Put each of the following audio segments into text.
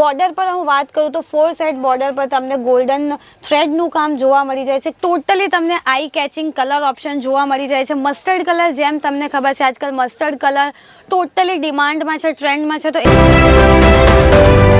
Border પર હું વાત કરું તો ફોર સાઇડ બોર્ડર પર તમને ગોલ્ડન થ્રેડનું કામ જોવા મળી જાય છે. ટોટલી તમને આઈ કેચિંગ કલર ઓપ્શન જોવા મળી જાય છે. મસ્ટર્ડ કલર જેમ તમને ખબર છે, આજકાલ મસ્ટર્ડ કલર ટોટલી ડિમાન્ડમાં છે ટ્રેન્ડમાં છે, તો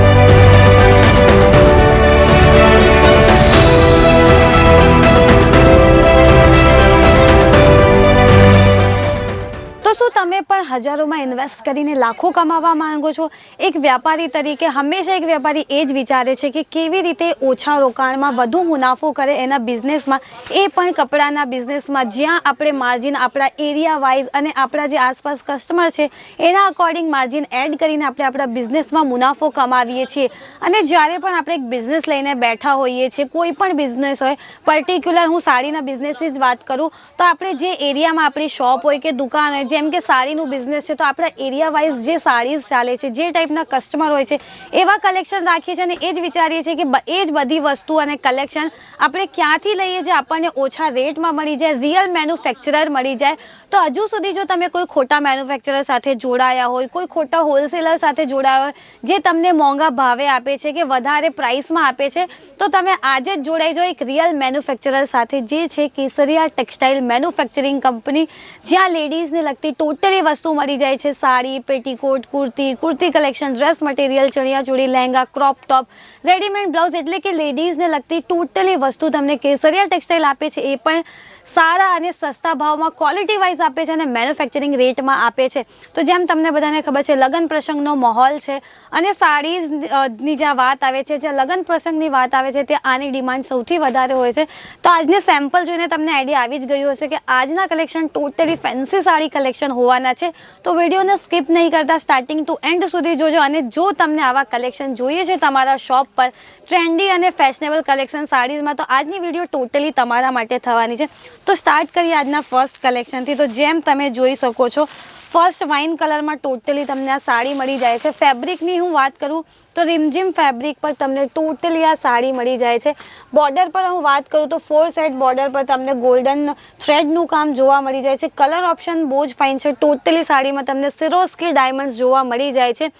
હજારોમાં ઇન્વેસ્ટ કરીને લાખો કમાવા માંગો છો. એક વ્યાપારી તરીકે હંમેશા એક વ્યાપારી એ જ વિચારે છે કે કેવી રીતે ઓછા રોકાણમાં વધુ મુનાફો કરે એના બિઝનેસમાં. એ પણ કપડાના બિઝનેસમાં. જ્યાં આપણે માર્જિન આપણા એરિયા વાઇઝ અને આપણા જે આસપાસ કસ્ટમર છે, એના અકોર્ડિંગ માર્જિન એડ કરીને આપણે આપણા બિઝનેસમાં મુનાફો કમાવીએ છીએ. અને જ્યારે પણ આપણે એક બિઝનેસ લઈને બેઠા હોઈએ છીએ, કોઈ પણ બિઝનેસ હોય પર્ટિક્યુલર હું સાડીના બિઝનેસની જ વાત કરું, તો આપણે જે એરિયામાં આપણી શોપ હોય કે દુકાન હોય, જેમ કે સાડીનું બિઝનેસ છે, તો આપણા એરિયા વાઇઝ જે સાડીઝ ચાલે છે, જે ટાઈપના કસ્ટમર હોય છે, એવા કલેક્શન રાખીએ છીએ અને એ જ વિચારીએ છીએ કે એ જ બધી વસ્તુ અને કલેક્શન આપણે ક્યાંથી લઈએ જે આપણને ઓછા રેટમાં મળી જાય રિયલ મેન્યુફેક્ચરર મળી જાય. તો હજુ સુધી જો તમે કોઈ ખોટા મેન્યુફેક્ચરર સાથે જોડાયા હોય, કોઈ ખોટા હોલસેલર સાથે જોડાયા હોય, જે તમને મોંઘા ભાવે આપે છે કે વધારે પ્રાઇસમાં આપે છે, તો તમે આજે જ જોડાઈ જાઓ એક રિયલ મેન્યુફેક્ચરર સાથે, જે છે કેસરિયા ટેક્સટાઇલ મેન્યુફેક્ચરિંગ કંપની જ્યાં લેડીઝને લગતી ટોટલી વસ્તુ મળી જાય છે sari, petticoat, kurti kurti collection dress material chaniya choli lehenga crop top readymade blouse એટલે કે લેડીઝને લગતી ટોટલી વસ્તુ તમને કેસરિયા ટેક્સટાઇલ આપે છે, એ પણ સારા અને સસ્તા ભાવમાં ક્વોલિટી વાઇઝ આપે છે અને મેન્યુફેક્ચરિંગ રેટમાં આપે છે. તો જેમ તમને બધાને ખબર છે, લગ્ન પ્રસંગનો માહોલ છે અને સાડીઝની જ્યાં વાત આવે છે, જ્યાં લગ્ન પ્રસંગની વાત આવે છે, ત્યાં આની ડિમાન્ડ સૌથી વધારે હોય છે. તો આજને સેમ્પલ જોઈને તમને આઈડિયા આવી જ ગયું હશે કે આજના collection totally fancy sari collection હોવાના છે. તો વિડીયોને સ્કીપ નહીં કરતા સ્ટાર્ટિંગ ટુ એન્ડ સુધી જોજો અને જો તમને આવા કલેક્શન જોઈએ છે તમારા શોપ પર ટ્રેન્ડી અને ફેશનેબલ કલેક્શન સાડીઝમાં, તો આજની વીડિયો ટોટલી તમારા માટે થવાની છે. તો સ્ટાર્ટ કરીએ આજના ફર્સ્ટ કલેક્શનથી તો જેમ તમે જોઈ શકો છો ફર્સ્ટ વાઇન કલરમાં ટોટલી તમને આ સાડી મળી જાય છે. ફેબ્રિકની હું વાત કરું, તો રીમઝીમ ફેબ્રિક પર તમને ટોટલી આ સાડી મળી જાય છે. બોર્ડર પર હું વાત કરું, તો ફોર સાઇડ બોર્ડર પર તમને ગોલ્ડન થ્રેડનું કામ જોવા મળી જાય છે. કલર ઓપ્શન બહુ જ ફાઇન છે. ટોટલી સાડીમાં તમને સિરોસ્કી ડાયમંડ્સ જોવા મળી જાય છે.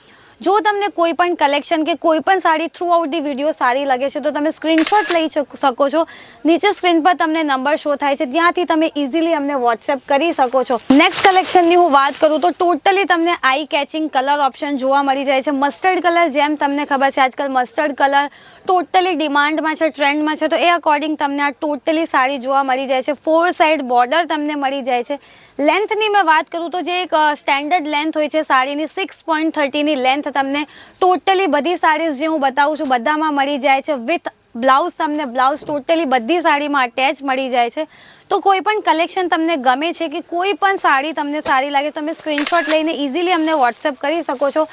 જો તમને કોઈ પણ કલેક્શન કે કોઈ પણ sari throughout the video સારી લાગે છે, તો તમે સ્ક્રીનશોટ લઈ શક- છો. નીચે સ્ક્રીન પર તમને નંબર શો થાય છે ત્યાંથી તમે ઇઝીલી અમને વોટ્સએપ કરી શકો છો. નેક્સ્ટ કલેક્શનની હું વાત કરું તો ટોટલી તમને આઈ કેચિંગ કલર ઓપ્શન જોવા મળી જાય છે. મસ્ટર્ડ કલર જેમ તમને ખબર છે, આજકાલ મસ્ટર્ડ કલર ટોટલી ડિમાન્ડમાં છે ટ્રેન્ડમાં છે, તો એ અકોર્ડિંગ તમને આ ટોટલી સાડી જોવા મળી જાય છે. ફોર સાઈડ બોર્ડર તમને મળી જાય છે. લેન્થની મેં વાત કરું તો જે એક સ્ટેન્ડર્ડ લેન્થ હોય છે, સાડીની સિક્સ પોઈન્ટ થર્ટીની લેન્થ તમને ટોટલી બધી સાડીઝ જે હું બતાવું છું, બધામાં મળી જાય છે. વિથ બ્લાઉઝ તમને બ્લાઉઝ ટોટલી બધી સાડીમાં અટેચ મળી જાય છે. તો કોઈ પણ કલેક્શન તમને ગમે છે કે કોઈ પણ સાડી તમને સારી લાગે તમે સ્ક્રીનશોટ લઈને ઇઝીલી અમને વોટ્સએપ કરી શકો છો.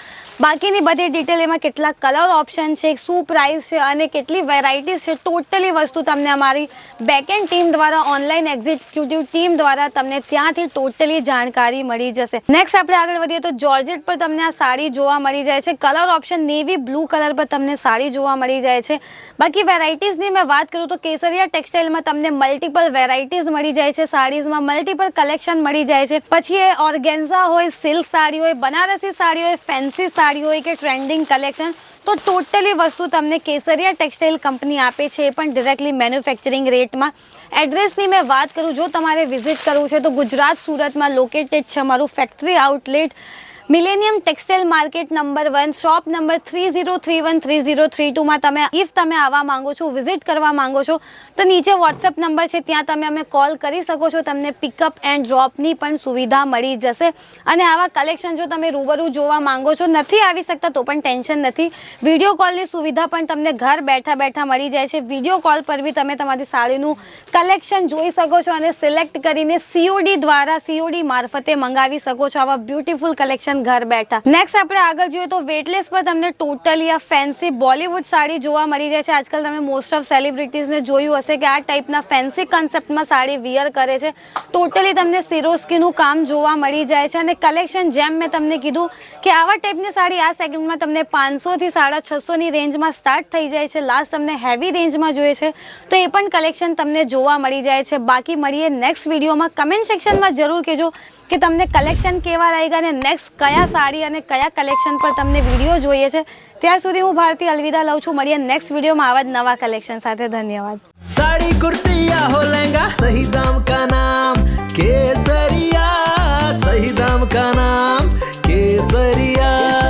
બાકીની બધી ડિટેલ એમાં કેટલા કલર ઓપ્શન છે, શું પ્રાઇસ છે અને કેટલી વેરાયટીઝ છે ટોટલી વસ્તુ તમને અમારી બેકએન્ડ ટીમ દ્વારા ઓનલાઈન એક્ઝિક્યુટિવ ટીમ દ્વારા તમને ત્યાંથી ટોટલી જાણકારી મળી જશે. નેક્સ્ટ આપણે આગળ વધીએ તો જોર્જેટ પર તમને આ સાડી જોવા મળી જાય છે. Colour option navy blue colour પર તમને સાડી જોવા મળી જાય છે. બાકી વેરાયટીઝની મેં વાત કરું તો કેસરિયા ટેક્સટાઇલમાં તમને મલ્ટિપલ વેરાયટીઝ મળી જાય છે, સાડીઝમાં મલ્ટિપલ કલેક્શન મળી જાય છે. પછી એ ઓર્ગેન્ઝા હોય સિલ્ક સાડી હોય, બનારસી સાડી હોય ફેન્સી સાડી હોય કે ટ્રેન્ડિંગ કલેક્શન તો ટોટલી વસ્તુ તમને કેસરિયા ટેક્સટાઇલ કંપની આપે છે, એ પણ ડિરેક્ટલી મેન્યુફેક્ચરિંગ રેટમાં એડ્રેસની મેં વાત કરું, જો તમારે વિઝિટ કરવું છે, તો ગુજરાત, સુરતમાં લોકેટેડ છે મારું factory outlet millennium textile market number one, shop number three zero three one, three zero three ટુમાં તમે ઇફ તમે આવવા માંગો છો, વિઝિટ કરવા માંગો છો, તો નીચે વોટ્સએપ નંબર છે, ત્યાં તમે અમે કોલ કરી શકો છો, તમને પિકઅપ એન્ડ ડ્રોપની પણ સુવિધા મળી જશે. અને આવા કલેક્શન જો તમે રૂબરૂ જોવા માંગો છો, નથી આવી શકતા, તો પણ ટેન્શન નથી. વીડિયો કોલની સુવિધા પણ તમને ઘર બેઠા બેઠા મળી જાય છે. વીડિયો કોલ પર બી તમે તમારી સાડીનું કલેક્શન જોઈ શકો છો અને સિલેક્ટ કરીને સીઓડી દ્વારા સીઓડી મારફતે મંગાવી શકો છો. આવા બ્યુટીફુલ કલેક્શન ઘર બેઠા. નેક્સ્ટ આપણે આગળ જોઈએ તો વેટલેસ પર તમને ટોટલી આ ફેન્સી બોલિવૂડ સાડી જોવા મળી જાય છે. આજકાલ તમે મોસ્ટ ઓફ સેલિબ્રિટીઝને જોયું હશે કે આ ટાઈપના ફેન્સી કન્સેપ્ટમાં સાડી વિયર કરે છે. ટોટલી તમને સિરોસ્કીનું કામ જોવા મળી જાય છે. અને કલેક્શન જેમ મેં તમને કીધું કે આવા ટાઈપની સાડી આ સેગમેન્ટમાં તમને પાંચસોથી સાડા છસોની રેન્જમાં સ્ટાર્ટ થઈ જાય છે. લાસ્ટ તમને હેવી રેન્જમાં જોઈએ છે. તો એ પણ કલેક્શન તમને જોવા મળી જાય છે. બાકી મળીએ નેક્સ્ટ વિડીયોમાં કમેન્ટ સેક્શનમાં જરૂર કહેજો. કે તમને કલેક્શન કેવા લાગ્યા અને નેક્સ્ટ કયા સાડી અને કયા કલેક્શન પર તમને વીડિયો જોઈએ છે. ત્યાર સુધી હું ભારતી અલવિદા લઉં છું. મળીએ નેક્સ્ટ વિડીયોમાં આવા જ નવા કલેક્શન સાથે. ધન્યવાદ. સાડી કુર્તી હો લહેંગા સહી દામ કા નામ, કેસરિયા સહી દામ કા નામ, કેસરિયા.